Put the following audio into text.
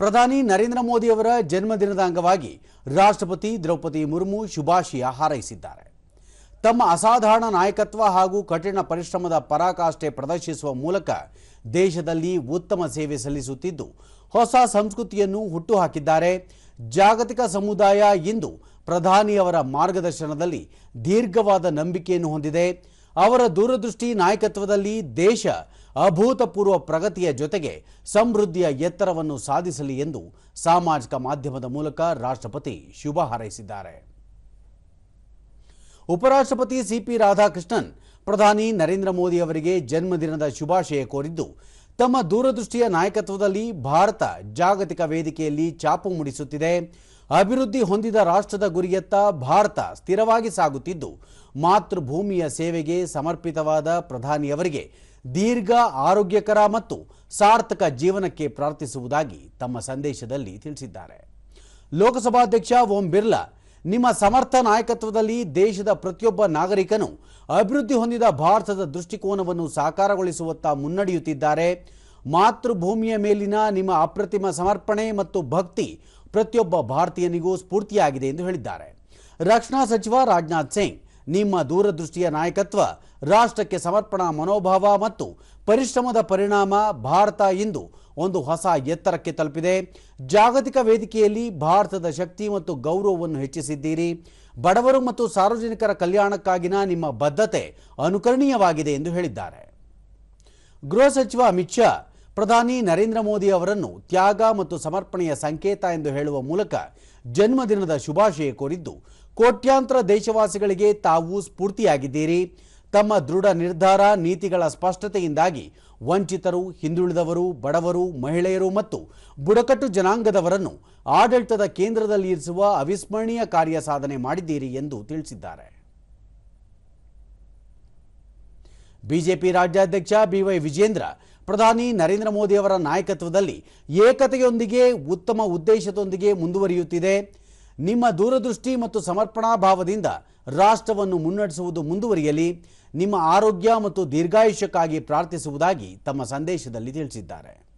ಪ್ರಧಾನಿ ನರೇಂದ್ರ ಮೋದಿಯವರ ಜನ್ಮದಿನದ ಅಂಗವಾಗಿ ರಾಷ್ಟ್ರಪತಿ ದ್ರೌಪದಿ ಮುರ್ಮು ಶುಭಾಶಯ ಹಾರೈಸಿದ್ದಾರೆ. ತಮ್ಮ ಅಸಾಧಾರಣ ನಾಯಕತ್ವ ಹಾಗೂ ಕಠಿಣ ಪರಿಶ್ರಮದ ಪರಾಕಾಷ್ಠೆ ಪ್ರದರ್ಶಿಸುವ ಮೂಲಕ ದೇಶದಲ್ಲಿ ಉತ್ತಮ ಸೇವೆ ಸಲ್ಲಿಸುತ್ತಿದ್ದು, ಹೊಸ ಸಂಸ್ಕೃತಿಯನ್ನು ಹುಟ್ಟುಹಾಕಿದ್ದಾರೆ. ಜಾಗತಿಕ ಸಮುದಾಯ ಇಂದು ಪ್ರಧಾನಿಯವರ ಮಾರ್ಗದರ್ಶನದಲ್ಲಿ ದೀರ್ಘವಾದ ನಂಬಿಕೆಯನ್ನು ಹೊಂದಿದೆ. ಅವರ ದೂರದೃಷ್ಟಿ ನಾಯಕತ್ವದಲ್ಲಿ ದೇಶ ಅಭೂತಪೂರ್ವ ಪ್ರಗತಿಯ ಜೊತೆಗೆ ಸಮೃದ್ಧಿಯ ಎತ್ತರವನ್ನು ಸಾಧಿಸಲಿ ಎಂದು ಸಾಮಾಜಿಕ ಮಾಧ್ಯಮದ ಮೂಲಕ ರಾಷ್ಟ್ರಪತಿ ಶುಭ ಹಾರೈಸಿದ್ದಾರೆ. ಉಪರಾಷ್ಟ್ರಪತಿ ಸಿಪಿ ರಾಧಾಕೃಷ್ಣನ್, ಪ್ರಧಾನಿ ನರೇಂದ್ರ ಮೋದಿ ಅವರಿಗೆ ಜನ್ಮದಿನದ ಶುಭಾಶಯ ಕೋರಿದ್ದು, ತಮ್ಮ ದೂರದೃಷ್ಟಿಯ ನಾಯಕತ್ವದಲ್ಲಿ ಭಾರತ ಜಾಗತಿಕ ವೇದಿಕೆಯಲ್ಲಿ ಚಾಪು ಮೂಡಿಸುತ್ತಿದೆ. ಅಭಿವೃದ್ಧಿ ಹೊಂದಿದ ರಾಷ್ಟ್ರದ ಗುರಿಯತ್ತ ಭಾರತ ಸ್ಥಿರವಾಗಿ ಸಾಗುತ್ತಿದ್ದು, ಮಾತೃಭೂಮಿಯ ಸೇವೆಗೆ ಸಮರ್ಪಿತವಾದ ಪ್ರಧಾನಿಯವರಿಗೆ ದೀರ್ಘ, ಆರೋಗ್ಯಕರ ಮತ್ತು ಸಾರ್ಥಕ ಜೀವನಕ್ಕೆ ಪ್ರಾರ್ಥಿಸುವುದಾಗಿ ತಮ್ಮ ಸಂದೇಶದಲ್ಲಿ ತಿಳಿಸಿದ್ದಾರೆ. ಲೋಕಸಭಾಧ್ಯಕ್ಷ ಓಂ ಬಿರ್ಲಾ, ನಿಮ್ಮ ಸಮರ್ಥ ನಾಯಕತ್ವದಲ್ಲಿ ದೇಶದ ಪ್ರತಿಯೊಬ್ಬ ನಾಗರಿಕನು ಅಭಿವೃದ್ಧಿ ಹೊಂದಿದ ಭಾರತದ ದೃಷ್ಟಿಕೋನವನ್ನು ಸಾಕಾರಗೊಳಿಸುವತ್ತ ಮುನ್ನಡೆಯುತ್ತಿದ್ದಾರೆ. ಮಾತೃಭೂಮಿಯ ಮೇಲಿನ ನಿಮ್ಮ ಅಪ್ರತಿಮ ಸಮರ್ಪಣೆ ಮತ್ತು ಭಕ್ತಿ ಪ್ರತಿಯೊಬ್ಬ ಭಾರತೀಯನಿಗೂ ಸ್ಫೂರ್ತಿಯಾಗಿದೆ ಎಂದು ಹೇಳಿದ್ದಾರೆ. ರಕ್ಷಣಾ ಸಚಿವ ರಾಜನಾಥ್ ಸಿಂಗ್ ನಿಮ್ಮ ದೂರದೃಷ್ಟಿಯ ನಾಯಕತ್ವ, ರಾಷ್ಟ್ರಕ್ಕೆ ಸಮರ್ಪಣಾ ಮನೋಭಾವ ಮತ್ತು ಪರಿಶ್ರಮದ ಪರಿಣಾಮ ಭಾರತ ಇಂದು ಒಂದು ಹೊಸ ಎತ್ತರಕ್ಕೆ ತಲುಪಿದೆ. ಜಾಗತಿಕ ವೇದಿಕೆಯಲ್ಲಿ ಭಾರತದ ಶಕ್ತಿ ಮತ್ತು ಗೌರವವನ್ನು ಹೆಚ್ಚಿಸಿದ್ದೀರಿ. ಬಡವರು ಮತ್ತು ಸಾರ್ವಜನಿಕರ ಕಲ್ಯಾಣಕ್ಕಾಗಿನ ನಿಮ್ಮ ಬದ್ಧತೆ ಅನುಕರಣೀಯವಾಗಿದೆ ಎಂದು ಹೇಳಿದ್ದಾರೆ. ಗೃಹ ಸಚಿವ ಅಮಿತ್ ಶಾ ಪ್ರಧಾನಿ ನರೇಂದ್ರ ಮೋದಿ ಅವರನ್ನು ತ್ಯಾಗ ಮತ್ತು ಸಮರ್ಪಣೆಯ ಸಂಕೇತ ಎಂದು ಹೇಳುವ ಮೂಲಕ ಜನ್ಮದಿನದ ಶುಭಾಶಯ ಕೋರಿದ್ದು, ಕೋಟ್ಯಾಂತರ ದೇಶವಾಸಿಗಳಿಗೆ ತಾವು ಸ್ಫೂರ್ತಿಯಾಗಿದ್ದೀರಿ. ತಮ್ಮ ದೃಢ ನಿರ್ಧಾರ, ನೀತಿಗಳ ಸ್ಪಷ್ಟತೆಯಿಂದಾಗಿ ವಂಚಿತರು, ಹಿಂದುಳಿದವರು, ಬಡವರು, ಮಹಿಳೆಯರು ಮತ್ತು ಬುಡಕಟ್ಟು ಜನಾಂಗದವರನ್ನು ಆಡಳಿತದ ಕೇಂದ್ರದಲ್ಲಿ ಇರಿಸುವ ಅವಿಸ್ಮರಣೀಯ ಕಾರ್ಯ ಸಾಧನೆ ಮಾಡಿದ್ದೀರಿ ಎಂದು ತಿಳಿಸಿದ್ದಾರೆ. ಬಿಜೆಪಿ ರಾಜ್ಯಾಧ್ಯಕ್ಷ ಬಿವೈ ವಿಜೇಂದ್ರ ಪ್ರಧಾನಿ ನರೇಂದ್ರ ಮೋದಿ ಅವರ ನಾಯಕತ್ವದಲ್ಲಿ ಏಕತೆಯೊಂದಿಗೆ, ಉತ್ತಮ ಉದ್ದೇಶದೊಂದಿಗೆ ಮುಂದುವರಿಯುತ್ತಿದೆ. ನಿಮ್ಮ ದೂರದೃಷ್ಟಿ ಮತ್ತು ಸಮರ್ಪಣಾ ಭಾವದಿಂದ ರಾಷ್ಟ್ರವನ್ನು ಮುನ್ನಡೆಸುವುದು ಮುಂದುವರಿಯಲಿ. ನಿಮ್ಮ ಆರೋಗ್ಯ ಮತ್ತು ದೀರ್ಘಾಯುಷ್ಯಕ್ಕಾಗಿ ಪ್ರಾರ್ಥಿಸುವುದಾಗಿ ತಮ್ಮ ಸಂದೇಶದಲ್ಲಿ ತಿಳಿಸಿದ್ದಾರೆ.